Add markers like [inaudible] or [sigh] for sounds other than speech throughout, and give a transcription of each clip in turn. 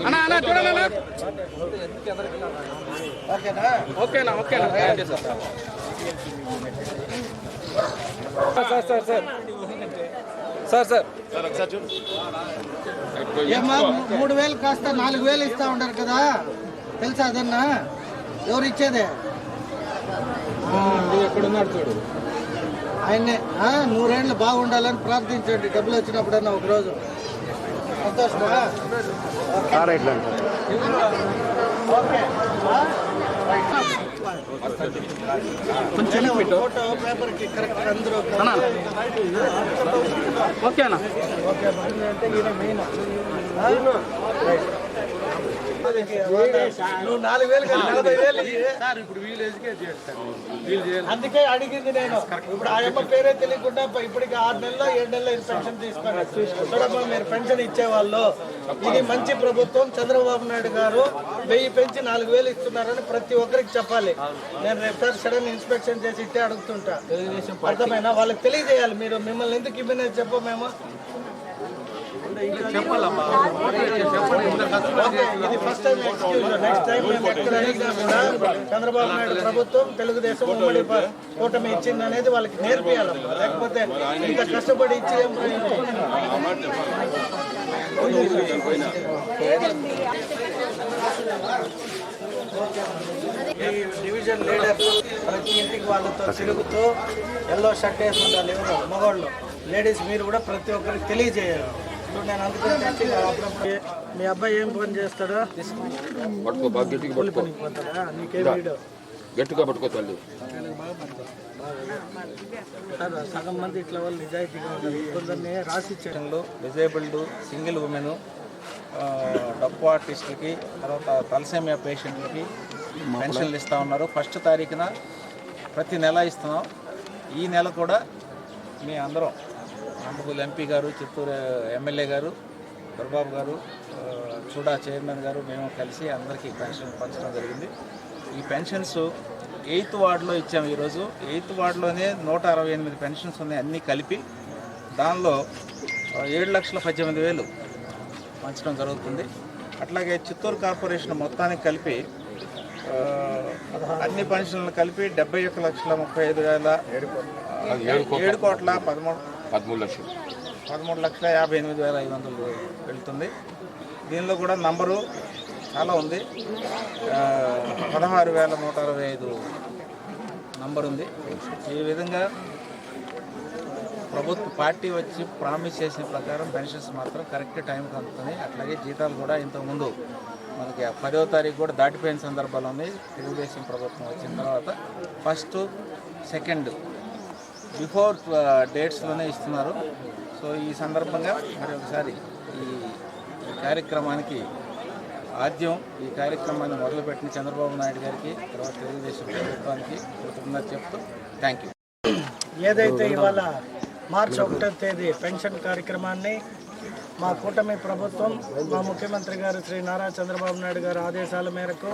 అన్నా అన్నా చూడండి అన్నా ఓకేనా ఓకేనా thank you sir sir sir sir sir sir ఇప్పుడు ఏమ్మా మూడు వేలు కాస్త నాలుగు వేలు ఇస్తా ఉంటారు కదా. తెలుసా అదన్నా? ఎవరు ఇచ్చేదే? ఎక్కడున్నాడు చూడు ఆయన్నే నూరేళ్ళు బాగుండాలని ప్రార్థించండి. డబ్బులు వచ్చినప్పుడన్నా ఒకరోజు. సంతోషమా కొంచెం ఫోటో ఓకేనా ఓకే అంటే ఈయన మెయిన్ నువ్వు నాలుగు వేలు నలభై వేలు. ఇయ్యి. అందుకే అడిగింది నేను. ఇప్పుడు ఆ అమ్మ పేరే తెలియకుండా ఇప్పటికి ఆరు నెలలు ఏడు నెలలు ఇది పెన్షన్ తీసుకొని చూడమ్మా మీరు పెన్షన్ ఇచ్చేవాళ్ళు. ఇది మంచి ప్రభుత్వం. చంద్రబాబు నాయుడు గారు వెయ్యి పెంచి నాలుగు వేలు ఇస్తున్నారని ప్రతి ఒక్కరికి చెప్పాలి. నేను రేపు సార్ సడన్ ఇన్స్పెక్షన్ చేసి ఇట్టే అడుగుతుంటా. అర్థమైనా? వాళ్ళకి తెలియజేయాలి. మీరు మిమ్మల్ని ఎందుకు ఇబ్బంది చెప్పు మేము. ఓకే, ఇది first time excuse next time మేము ఎక్కడ అడిగినా కూడా చంద్రబాబు నాయుడు ప్రభుత్వం తెలుగుదేశం ఉమ్మడి కూటమి ఇచ్చింది అనేది వాళ్ళకి నేర్పియాలమ్మా. లేకపోతే ఇంత కష్టపడి ఇచ్చి ఏం డివిజన్ లీడర్ ప్రతి ఇంటికి వాళ్ళతో తిరుగుతూ ఎల్లో షర్ట్ వేసి ఉండాలి ఎవరు మగవాళ్ళు. లేడీస్ మీరు కూడా ప్రతి ఒక్కరికి తెలియజేయాలి. మీ అబ్బాయి ఏం పని చేస్తాడా? పట్టుకో బాగా గట్టిగా పట్టుకో. గట్టిగా పట్టుకో తల్లి. సగం మంది ఇట్లా వాళ్ళు నిజాయితీగా ఉంటారు కొందరిని రాసి ఇచ్చారు డిజేబుల్డ్ సింగిల్ ఉమెన్ డప్పు ఆర్టిస్టులకి తర్వాత తలసేమియా పేషెంట్లకి పెన్షన్లు ఇస్తూ ఉన్నారు. ఫస్ట్ తారీఖున ప్రతి నెల ఇస్తున్నాం. ఈ నెల కూడా మీ అందరం అంబకుల్ ఎంపీ గారు చిత్తూరు ఎమ్మెల్యే గారు దొరబాబు గారు చూడా చైర్మన్ గారు మేము కలిసి అందరికీ పెన్షన్ పంచడం జరిగింది. ఈ పెన్షన్స్ ఎయిత్ వార్డులో ఇచ్చాము ఈరోజు. ఎయిత్ వార్డులోనే నూట అరవై ఎనిమిది పెన్షన్స్ ఉన్నాయి అన్నీ కలిపి. దానిలో ఏడు లక్షల పద్దెనిమిది వేలు పంచడం జరుగుతుంది. అట్లాగే చిత్తూరు కార్పొరేషన్ మొత్తానికి కలిపి అన్ని పెన్షన్లు కలిపి డెబ్బై ఒక్క లక్షల ముప్పై ఐదు వేల ఏడు కోట్ల పదమూడు పదమూడు లక్షలు. పదమూడు లక్షల యాభై ఎనిమిది వేల ఐదు వందలు వెళ్తుంది. దీనిలో కూడా నంబరు చాలా ఉంది. పదహారు వేల నూట అరవై ఐదు నంబర్ ఉంది. ఈ విధంగా ప్రభుత్వ పార్టీ వచ్చి ప్రామిస్ చేసిన ప్రకారం పెన్షన్స్ మాత్రం కరెక్ట్ టైంకి అందుతున్నాయి అట్లాగే జీతాలు కూడా ఇంతకుముందు మనకి పదో తారీఖు కూడా దాటిపోయిన సందర్భాలు ఉన్నాయి. తెలుగుదేశం ప్రభుత్వం వచ్చిన తర్వాత ఫస్ట్ సెకండ్ బిఫోర్ డేట్స్లోనే ఇస్తున్నారు. సో ఈ సందర్భంగా మరి ఒకసారి ఈ కార్యక్రమానికి ఆద్యం ఈ కార్యక్రమాన్ని మొదలుపెట్టిన చంద్రబాబు నాయుడు గారికి తర్వాత తెలుగుదేశం ప్రభుత్వానికి కృతజ్ఞత చెప్తూ థ్యాంక్ యూ. ఏదైతే ఇవాళ మార్చి ఒకటో తేదీ పెన్షన్ కార్యక్రమాన్ని మా కూటమి ప్రభుత్వం మా ముఖ్యమంత్రి గారు శ్రీ నారా చంద్రబాబు నాయుడు గారు ఆదేశాల మేరకు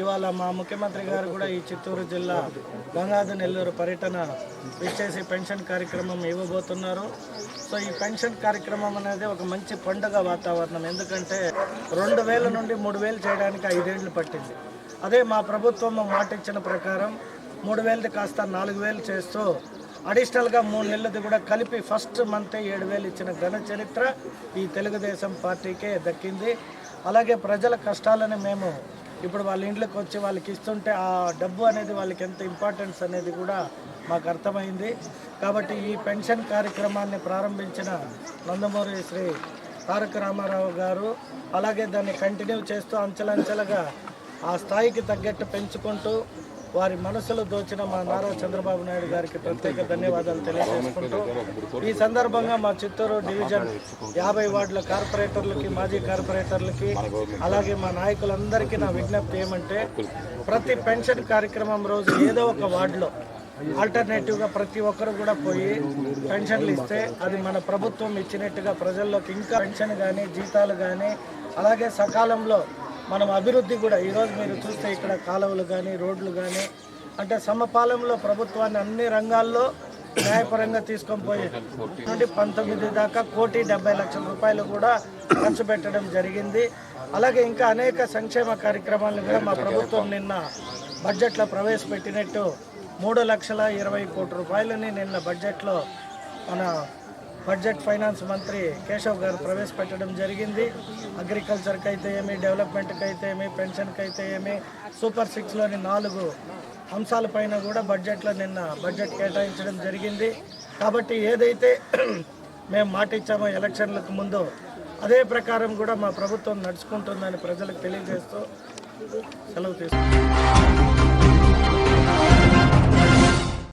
ఇవాళ మా ముఖ్యమంత్రి గారు కూడా ఈ చిత్తూరు జిల్లా గంగాధర్ నెల్లూరు పర్యటన విచ్చేసి పెన్షన్ కార్యక్రమం ఇవ్వబోతున్నారు. సో ఈ పెన్షన్ కార్యక్రమం అనేది ఒక మంచి పండుగ వాతావరణం. ఎందుకంటే రెండు వేల నుండి మూడు వేలు చేయడానికి ఐదేళ్ళు పట్టింది. అదే మా ప్రభుత్వం మాట ఇచ్చిన ప్రకారం మూడు వేలది కాస్త నాలుగు వేలు చేస్తూ అడిషనల్గా మూడు నెలలది కూడా కలిపి ఫస్ట్ మంత్ ఏడు వేలు ఇచ్చిన ఘన చరిత్ర ఈ తెలుగుదేశం పార్టీకే దక్కింది. అలాగే ప్రజల కష్టాలని మేము ఇప్పుడు వాళ్ళ ఇంట్లోకి వచ్చి వాళ్ళకి ఇస్తుంటే ఆ డబ్బు అనేది వాళ్ళకి ఎంత ఇంపార్టెన్స్ అనేది కూడా మాకు అర్థమైంది. కాబట్టి ఈ పెన్షన్ కార్యక్రమాన్ని ప్రారంభించిన నందమూరి శ్రీ తారక రామారావు గారు అలాగే దాన్ని కంటిన్యూ చేస్తూ అంచెలంచెలుగా ఆ స్థాయికి తగ్గట్టు పెంచుకుంటూ వారి మనసులో దోచిన మా నారా చంద్రబాబు నాయుడు గారికి ప్రత్యేక ధన్యవాదాలు తెలియజేసుకుంటూ ఈ సందర్భంగా మా చిత్తూరు డివిజన్ యాభై వార్డుల కార్పొరేటర్లకి మాజీ కార్పొరేటర్లకి అలాగే మా నాయకులందరికీ నా విజ్ఞప్తి ఏమంటే ప్రతి పెన్షన్ కార్యక్రమం రోజు ఏదో ఒక వార్డులో ఆల్టర్నేటివ్గా ప్రతి ఒక్కరు కూడా పోయి పెన్షన్లు ఇస్తే అది మన ప్రభుత్వం ఇచ్చినట్టుగా ప్రజల్లోకి ఇంకా పెన్షన్ కానీ జీతాలు కానీ అలాగే సకాలంలో మనం అభివృద్ధి కూడా ఈరోజు మీరు చూస్తే ఇక్కడ కాలువలు కానీ రోడ్లు కానీ అంటే సమపాలెంలో ప్రభుత్వాన్ని అన్ని రంగాల్లో న్యాయపరంగా తీసుకొని పోయి నుండి పంతొమ్మిది దాకా కోటి డెబ్బై లక్షల రూపాయలు కూడా ఖర్చు పెట్టడం జరిగింది. అలాగే ఇంకా అనేక సంక్షేమ కార్యక్రమాలను కూడా మా ప్రభుత్వం నిన్న బడ్జెట్లో ప్రవేశపెట్టినట్టు మూడు లక్షల ఇరవై కోటి రూపాయలని నిన్న బడ్జెట్లో మన బడ్జెట్ ఫైనాన్స్ మంత్రి కేశవ్ గారు ప్రవేశపెట్టడం జరిగింది. అగ్రికల్చర్కి అయితే ఏమి డెవలప్మెంట్కి అయితే ఏమి పెన్షన్కి అయితే ఏమి సూపర్ సిక్స్లోని నాలుగు అంశాలపైన కూడా బడ్జెట్లో నిన్న బడ్జెట్ కేటాయించడం జరిగింది. కాబట్టి ఏదైతే [clears throat] మేము మాట ఇచ్చామో ఎలక్షన్లకు ముందు అదే ప్రకారం కూడా మా ప్రభుత్వం నడుచుకుంటుందని ప్రజలకు తెలియజేస్తూ సెలవు తీసుకుంటాం